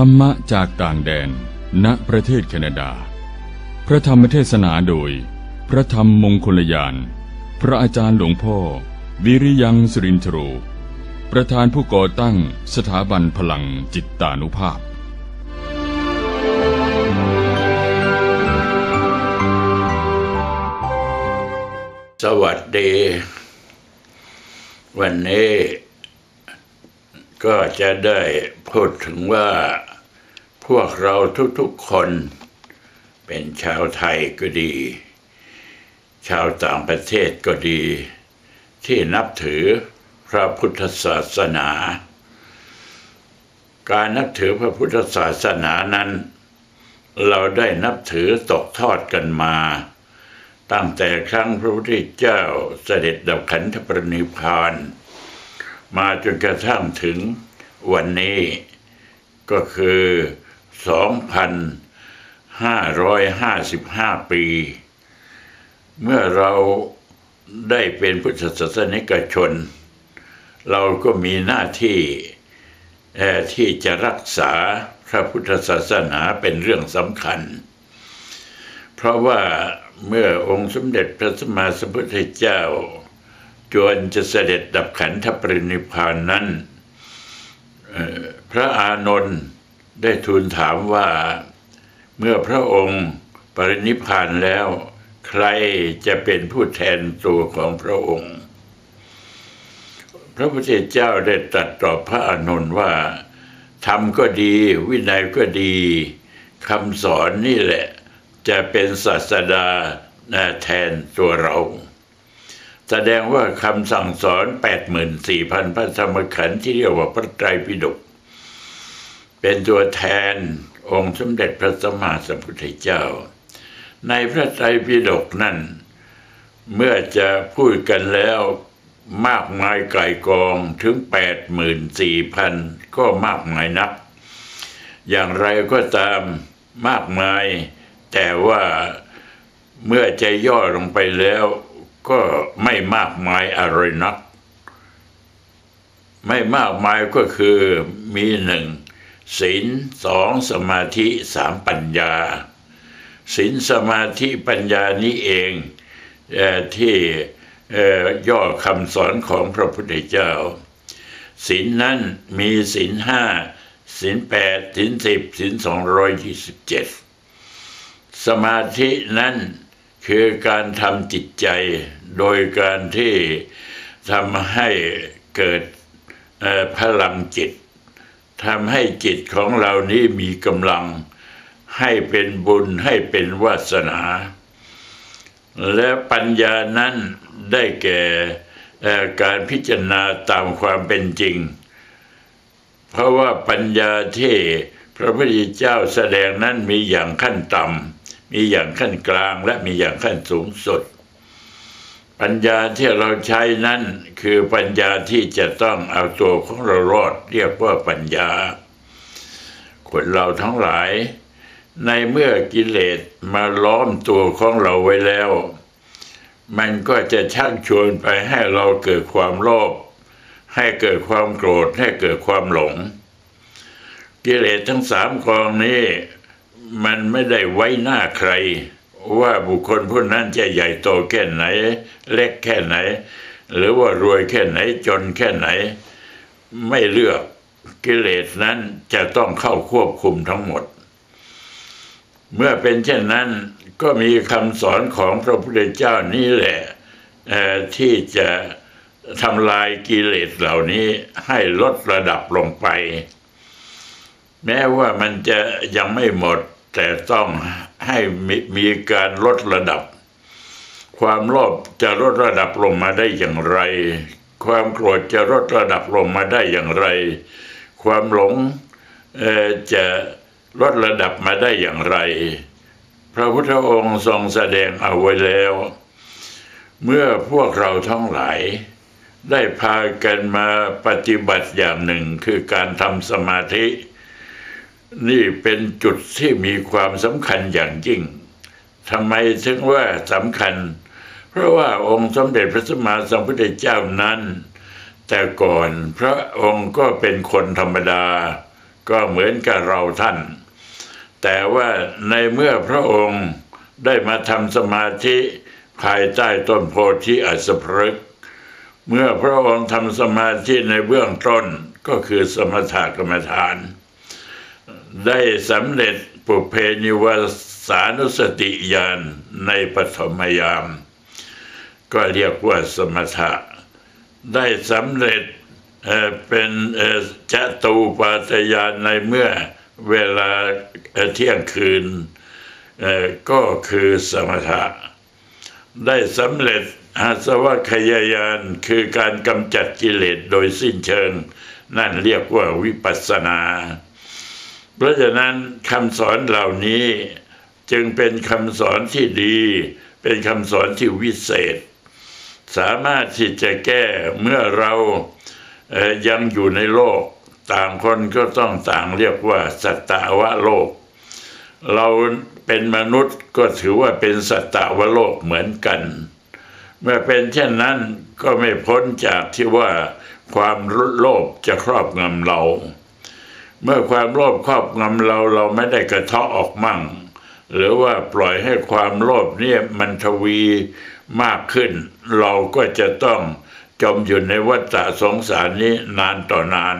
ธรรมะจากต่างแดน ณ ประเทศแคนาดา พระธรรมเทศนาโดย พระธรรมมงคลยาน พระอาจารย์หลวงพ่อ วิริยังสุรินทโรประธานผู้ก่อตั้งสถาบันพลังจิตตานุภาพ สวัสดี วันนี้ก็จะได้พูดถึงว่า พวกเราทุกๆคน เป็นชาวไทยก็ดี ชาวต่างประเทศก็ดี ที่นับถือพระพุทธศาสนา การนับถือพระพุทธศาสนานั้น เราได้นับถือตกทอดกันมา ตั้งแต่ครั้งพระพุทธเจ้าเสด็จดับขันธปรินิพาน มาจนกระทั่งถึงวันนี้ก็คือ 2,555 ปี เมื่อเราได้เป็นพุทธศาสนิกชน เราก็มีหน้าที่ที่จะรักษาพระพุทธศาสนาเป็นเรื่องสำคัญ เพราะว่าเมื่อองค์สมเด็จพระสัมมาสัมพุทธเจ้า จวนจะเสด็จดับขันธปรินิพานนั้นพระอานนท์ ได้ทูลถามว่า เมื่อพระองค์ปรินิพพานแล้ว ใครจะเป็นผู้แทนตัวของพระองค์ พระพุทธเจ้าได้ตรัสตอบพระอานนท์ว่าธรรมก็ดี วินัยก็ดีคำสอนนี่แหละ จะเป็นศาสดาแทนตัวเรา แสดงว่าคำสั่งสอน 84,000พระธรรมขันธ์ที่เรียกว่าพระไตรปิฎก เป็นตัวแทนองค์สมเด็จพระสัมมาสัมพุทธเจ้า ในพระไตรปิฎกนั้น เมื่อจะพูดกันแล้วมากมายไก่กองถึง 84,000 ก็มากมายนัก อย่างไรก็ตามมากมาย แต่ว่าเมื่อจะย่อลงไปแล้วก็ไม่มากมายอะไรนัก ไม่มากมายก็คือมีหนึ่ง ศีลสองสมาธิสามปัญญาศีลสมาธิปัญญานี้เองเอที่ย่อคำสอนของพระพุทธเจ้าศีลนั้นมีศีลห้าศีลแปดศีลสิบศีลสองร้อยยี่สิบเจ็ดสมาธินั้นคือการทำจิตใจโดยการที่ทำให้เกิดพลังจิต ทำให้จิตของเรานี้มีกำลังให้เป็นบุญให้เป็นวาสนา และปัญญานั้นได้แก่การพิจารณาตามความเป็นจริง เพราะว่าปัญญาที่พระพุทธเจ้าแสดงนั้นมีอย่างขั้นต่ำมีอย่างขั้นกลางและมีอย่างขั้นสูงสุด ปัญญาที่เราใช้นั้นคือปัญญาที่จะต้องเอาตัวของเรารอดเรียกว่าปัญญา คนเราทั้งหลาย ในเมื่อกิเลสมาล้อมตัวของเราไว้แล้ว มันก็จะชักชวนไปให้เราเกิดความโลภให้เกิดความโกรธให้เกิดความหลง กิเลสทั้งสามกองนี้ มันไม่ได้ไว้หน้าใคร ว่าบุคคลผู้นั้นจะใหญ่โตแค่ไหน เล็กแค่ไหน หรือว่ารวยแค่ไหนจนแค่ไหน ไม่เลือกกิเลสนั้นจะต้องเข้าควบคุมทั้งหมด เมื่อเป็นเช่นนั้นก็มีคำสอนของพระพุทธเจ้านี่แหละที่จะทำลายกิเลสเหล่านี้ให้ลดระดับลงไป แม้ว่ามันจะยังไม่หมดแต่ต้อง ให้มีมีการลดระดับ ความโลภจะลดระดับลงมาได้อย่างไร ความโกรธจะลดระดับลงมาได้อย่างไร ความหลงจะลดระดับมาได้อย่างไร พระพุทธองค์ทรงแสดงเอาไว้แล้ว เมื่อพวกเราทั้งหลาย ได้พากันมาปฏิบัติอย่างหนึ่งคือการทำสมาธิ นี่เป็นจุดที่มีความสำคัญอย่างยิ่งทำไมถึงว่าสำคัญ เพราะว่าองค์สมเด็จพระสัมมาสัมพุทธเจ้านั้น แต่ก่อนพระองค์ก็เป็นคนธรรมดา ก็เหมือนกับเราท่าน แต่ว่าในเมื่อพระองค์ได้มาทำสมาธิภายใต้ต้นโพธิอัสพฤกษ์เมื่อพระองค์ทำสมาธิในเบื้องต้นก็คือสมถกรรมฐาน ได้สำเร็จปุเพนิวสานุสติญาณในปฐมยาม ก็เรียกว่าสมถะ ได้สำเร็จเป็นจตูปาตยานในเมื่อเวลาเที่ยงคืน ก็คือสมถะ ได้สำเร็จอาสวะขยายานคือการกำจัดกิเลสโดยสิ้นเชิง นั่นเรียกว่าวิปัสสนา เพราะฉะนั้นคำสอนเหล่านี้จึงเป็นคำสอนที่ดี เป็นคำสอนที่วิเศษ สามารถที่จะแก้เมื่อเรายังอยู่ในโลก ต่างคนก็ต้องต่างเรียกว่า สัตวะโลก เราเป็นมนุษย์ก็ถือว่าเป็นสัตวโลกเหมือนกัน เมื่อเป็นเช่นนั้นก็ไม่พ้นจากที่ว่าความโลภจะครอบงำเรา เมื่อความโลภครอบงำเราเราไม่ได้กระเทาะออกมั่ง หรือว่าปล่อยให้ความโลภเนี่ยมันทวีมากขึ้น เราก็จะต้องจมอยู่ในวัฏสงสารนี้นานต่อนาน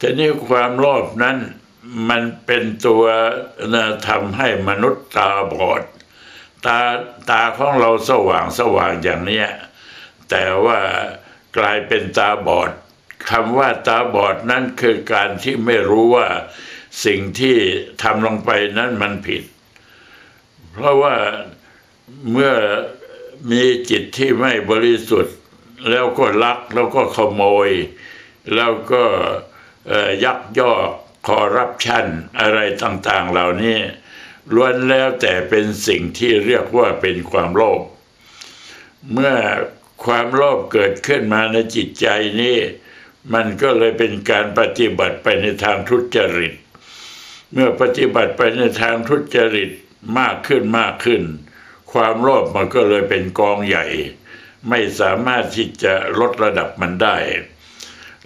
ทีนี้ความโลภนั้นมันเป็นตัวทำให้มนุษย์ตาบอด ตาตาของเราสว่างสว่างอย่างเนี้ยแต่ว่ากลายเป็นตาบอด คำว่าตาบอดนั่นคือการที่ไม่รู้ว่าสิ่งที่ทำลงไปนั้นมันผิด เพราะว่าเมื่อมีจิตที่ไม่บริสุทธิ์ แล้วก็ลักแล้วก็ขโมย แล้วก็ยักยอกคอรับชันอะไรต่างๆ เหล่านี้ล้วนแล้วแต่เป็นสิ่งที่เรียกว่าเป็นความโลภเมื่อความโลภเกิดขึ้นมาในจิตใจนี้ มันก็เลยเป็นการปฏิบัติไปในทางทุจริต เมื่อปฏิบัติไปในทางทุจริตมากขึ้นมากขึ้น ความโลภมันก็เลยเป็นกองใหญ่ ไม่สามารถที่จะลดระดับมันได้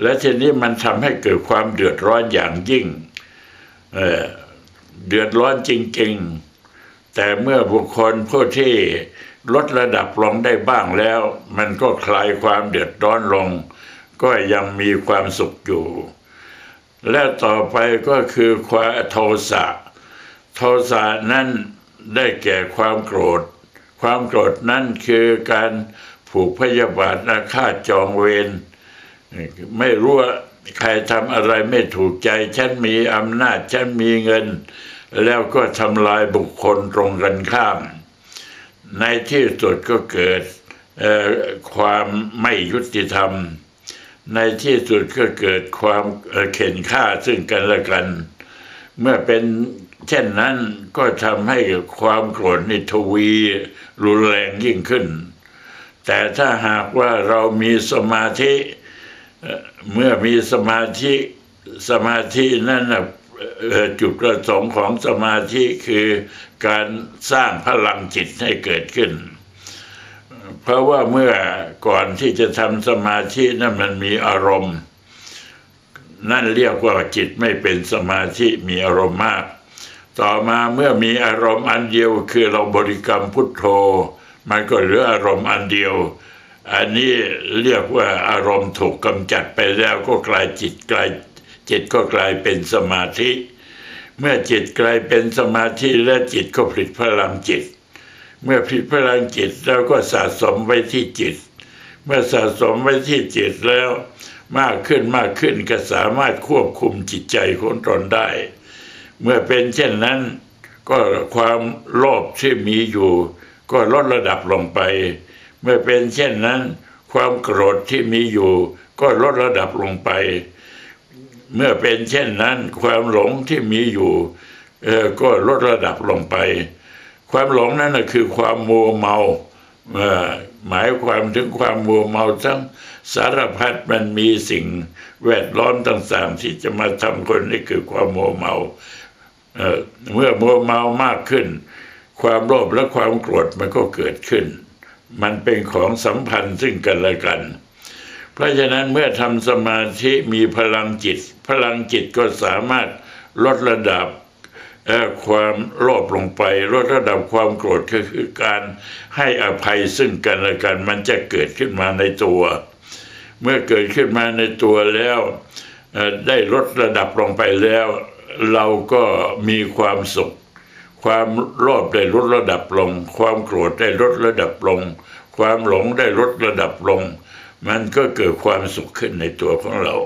และทีนี้มันทำให้เกิดความเดือดร้อนอย่างยิ่งเเดือดร้อนจริง ๆ แต่เมื่อบุคคลผู้ที่ลดระดับลงได้บ้างแล้ว มันก็คลายความเดือดร้อนลง ก็ยังมีความสุขอยู่ และต่อไปก็คือความโทสะ โทสะนั้นได้แก่ความโกรธ ความโกรธนั้นคือการผูกพยาบาทอาฆาตจองเวรไม่รู้ว่าใครทำอะไรไม่ถูกใจ ฉันมีอำนาจ ฉันมีเงิน แล้วก็ทำลายบุคคลตรงกันข้าม ในที่สุดก็เกิดความไม่ยุติธรรม ในที่สุดก็เกิดความเข็นฆ่าซึ่งกันและกัน เมื่อเป็นเช่นนั้นก็ทำให้ความโกรธนิทวีรุนแรงยิ่งขึ้น แต่ถ้าหากว่าเรามีสมาธิเมื่อมีสมาธิสมาธินั่นจุดประสงค์ของสมาธิคือการสร้างพลังจิตให้เกิดขึ้น เพราะว่าเมื่อก่อนที่จะทำสมาธินั้นมันมีอารมณ์ นั่นเรียกว่าจิตไม่เป็นสมาธิมีอารมณ์มาก ต่อมาเมื่อมีอารมณ์อันเดียวคือเราบริกรรมพุทโธ มันก็เหลืออารมณ์อันเดียว อันนี้เรียกว่าอารมณ์ถูกกำจัดไปแล้วก็กลายจิตกลายจิตก็กลายเป็นสมาธิ เมื่อจิตกลายเป็นสมาธิและจิตก็ผลิตพลังจิต เมื่อผลิตพลังจิตแล้วก็สะสมไว้ที่จิต เมื่อสะสมไว้ที่จิตแล้ว มากขึ้นมากขึ้นก็สามารถควบคุมจิตใจของตนได้ เมื่อเป็นเช่นนั้น ก็ความโลภที่มีอยู่ ก็ลดระดับลงไป เมื่อเป็นเช่นนั้น ความโกรธที่มีอยู่ ก็ลดระดับลงไป เมื่อเป็นเช่นนั้น ความหลงที่มีอยู่ก็ลดระดับลงไป ความหลงนั่นคือความมัวเมาหมายความถึงความมัวเมาทั้งสารพัดมันมีสิ่งแวดล้อมต่างๆที่จะมาทำคนนี่คือความมัวเมาเเมื่อมัวเมามากขึ้น ความโลภและความโกรธมันก็เกิดขึ้น มันเป็นของสัมพันธ์ซึ่งกันและกัน เพเพราะฉะนั้นเมื่อทำสมาธิมีพลังจิต พลังจิตก็สามารถลดระดับ ความโลภลงไปลดระดับความโกรธก็คือการให้อภัยซึ่งกันและกันมันจะเกิดขึ้นมาในตัว เมื่อเกิดขึ้นมาในตัวแล้วได้ลดระดับลงไปแล้ว เราก็มีความสุข ความโลภได้ลดระดับลง ความโกรธได้ลดระดับลง ความหลงได้ลดระดับลง มันก็เกิดความสุขขึ้นในตัวของเรา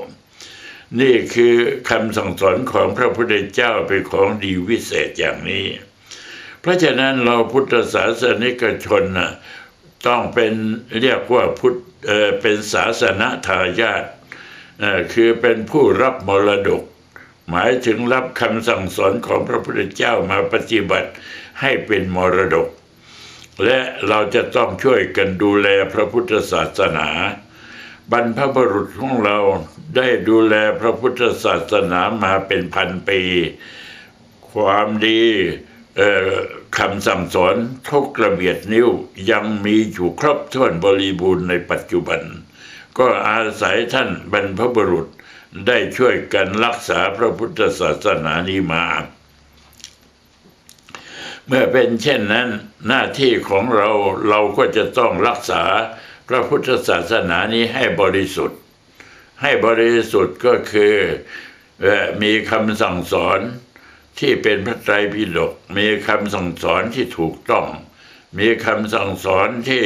นี่คือคำสั่งสอนของพระพุทธเจ้าเป็นของดีวิเศษอย่างนี้ เพราะฉะนั้นเราพุทธศาสนิกชนนะต้องเป็นเรียกว่าพุทธเเป็นศาสนาทายาทคือเป็นผู้รับมรดก หมายถึงรับคำสั่งสอนของพระพุทธเจ้ามาปฏิบัติให้เป็นมรดก และเราจะต้องช่วยกันดูแลพระพุทธศาสนา บรรพบุรุษของเราได้ดูแลพระพุทธศาสนามาเป็นพันปี ความดีคำสั่งสอนทุกระเบียดนิ้วยังมีอยู่ครบถ้วนบริบูรณ์ในปัจจุบัน ก็อาศัยท่านบรรพบุรุษได้ช่วยกันรักษาพระพุทธศาสนานี้มา เมื่อเป็นเช่นนั้นหน้าที่ของเราเราก็จะต้องรักษา พระพุทธศาสนานี้ให้บริสุทธิ์ ให้บริสุทธิ์ก็คือมีคำสั่งสอนที่เป็นพระไตรปิฎกมีคำสั่งสอนที่ถูกต้อง มีคำสั่งสอนที่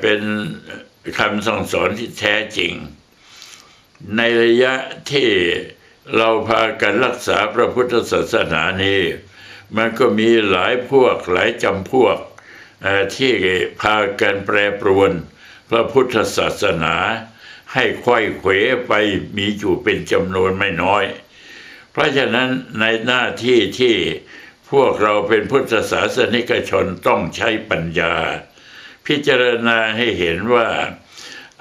เป็นคำสั่งสอนที่แท้จริง ในระยะที่เราพากันรักษาพระพุทธศาสนานี้ มันก็มีหลายพวกหลายจำพวก ที่พากันแปรปรวนพระพุทธศาสนาให้ค่อยเขวไปมีอยู่เป็นจำนวนไม่น้อย เพราะฉะนั้นในหน้าที่ที่พวกเราเป็นพุทธศาสนิกชนต้องใช้ปัญญา พิจารณาให้เห็นว่า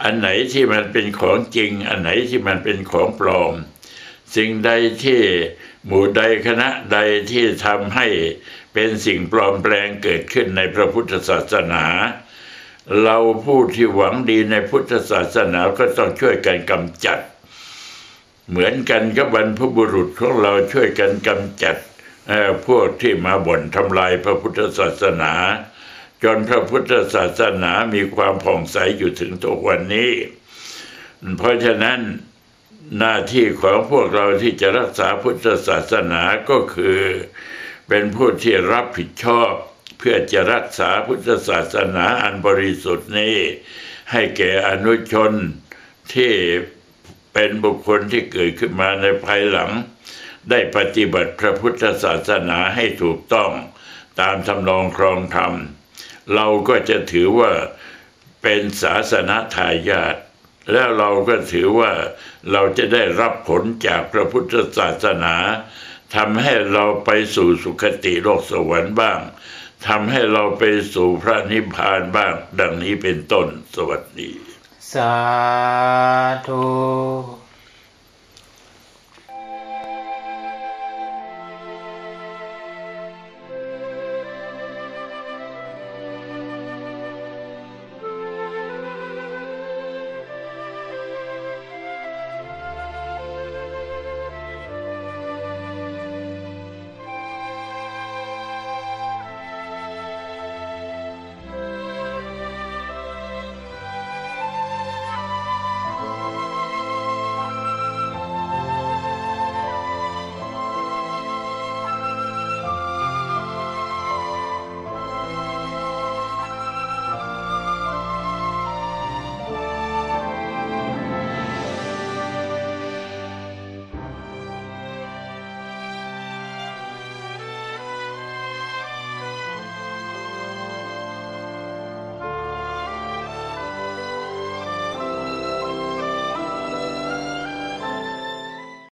อันไหนที่มันเป็นของจริง อันไหนที่มันเป็นของปลอม สิ่งใดที่หมู่ใดคณะใดที่ทำให้ เป็นสิ่งปลอมแปลงเกิดขึ้นในพระพุทธศาสนา เราผู้ที่หวังดีในพุทธศาสนาก็ต้องช่วยกันกำจัด เหมือนกันกับบรรพบุรุษของเราช่วยกันกำจัดพวกที่มาบ่นทำลายพระพุทธศาสนา จนพระพุทธศาสนามีความผ่องใสอยู่ถึงทุกวันนี้ เพราะฉะนั้นหน้าที่ของพวกเราที่จะรักษาพุทธศาสนาก็คือ เป็นผู้ที่รับผิดชอบ เพื่อจะรักษาพุทธศาสนาอันบริสุทธิ์นี้ ให้แก่อนุชนที่เป็นบุคคลที่เกิดขึ้นมาในภายหลัง ได้ปฏิบัติพระพุทธศาสนาให้ถูกต้องตามทำนองครองธรรม เราก็จะถือว่าเป็นศาสนาทายาทแล้วเราก็ถือว่าเราจะได้รับผลจากพระพุทธศาสนา ทำให้เราไปสู่สุคติโลกสวรรค์บ้างทำให้เราไปสู่พระนิพพานบ้าง ดังนี้เป็นต้นสวัสดี สาธุ